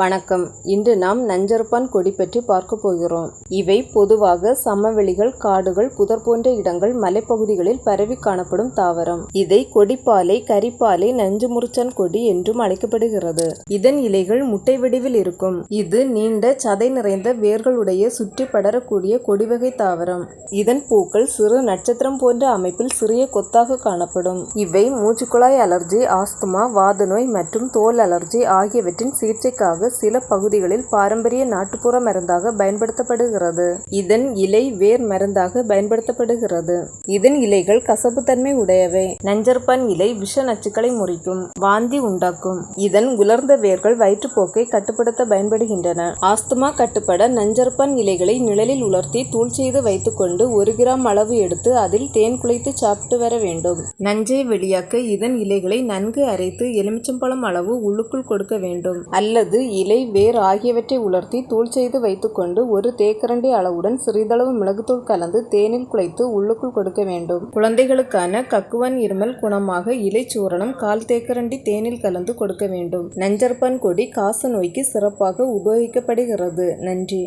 வணக்கம். இன்று நாம் நஞ்சருப்பான் கொடி பற்றி பார்க்க போகிறோம். இவை பொதுவாக சமவெளிகள் காடுகள் புதர் போன்ற இடங்கள் மலைப்பகுதிகளில் பரவி காணப்படும் தாவரம். இதை கொடிப்பாலை கரிப்பாலை நஞ்சு முறிச்சான் கொடி என்றும் அழைக்கப்படுகிறது. இதன் இலைகள் முட்டை வடிவில் இருக்கும். இது நீண்ட சதை நிறைந்த வேர்களுடைய சுற்றி படரக்கூடிய கொடிவகை தாவரம். இதன் பூக்கள் சிறு நட்சத்திரம் போன்ற அமைப்பில் சிறிய கொத்தாக காணப்படும். இவை மூச்சுக்குழாய் அலர்ஜி ஆஸ்துமா வாதநோய் மற்றும் தோல் அலர்ஜி ஆகியவற்றின் சிகிச்சைக்காக சில பகுதிகளில் பாரம்பரிய நாட்டுப்புற மருந்தாக பயன்படுத்தப்படுகிறது. இதன் இலை வேர் மருந்தாக பயன்படுத்தப்படுகிறது. இதன் இலைகள் கசப்புத்தன்மை உடையவை. நஞ்சர்பான் இலை விஷ நச்சுக்களை முறிக்கும் வாந்தி உண்டாக்கும். இதன் உலர்ந்த வேர்கள் வயிற்றுப்போக்கை கட்டுப்படுத்த பயன்படுகின்றன. ஆஸ்துமா கட்டுப்பட நஞ்சர்பான் இலைகளை நிழலில் உலர்த்தி தூள் செய்து வைத்துக்கொண்டு ஒரு கிராம் அளவு எடுத்து அதில் தேன் குழைத்து சாப்பிட்டு வர வேண்டும். நஞ்சை வெளியாக்க இதன் இலைகளை நன்கு அரைத்து எலுமிச்சம்பழம் அளவு உள்ளுக்குள் கொடுக்க வேண்டும். அல்லது இலை வேர் ஆகியவற்றை உலர்த்தி தூள் செய்து வைத்துக்கொண்டு ஒரு தேக்கரண்டி அளவுடன் சிறிதளவு மிளகுத்தூள் கலந்து தேனில் குழைத்து உள்ளுக்குள் கொடுக்க வேண்டும். குழந்தைகளுக்கான கக்குவன் இருமல் குணமாக இலை சூரணம் கால் தேக்கரண்டி தேனில் கலந்து கொடுக்க வேண்டும். நஞ்சர்பன் கொடி காச நோய்க்கு சிறப்பாக உபயோகிக்கப்படுகிறது. நன்றி.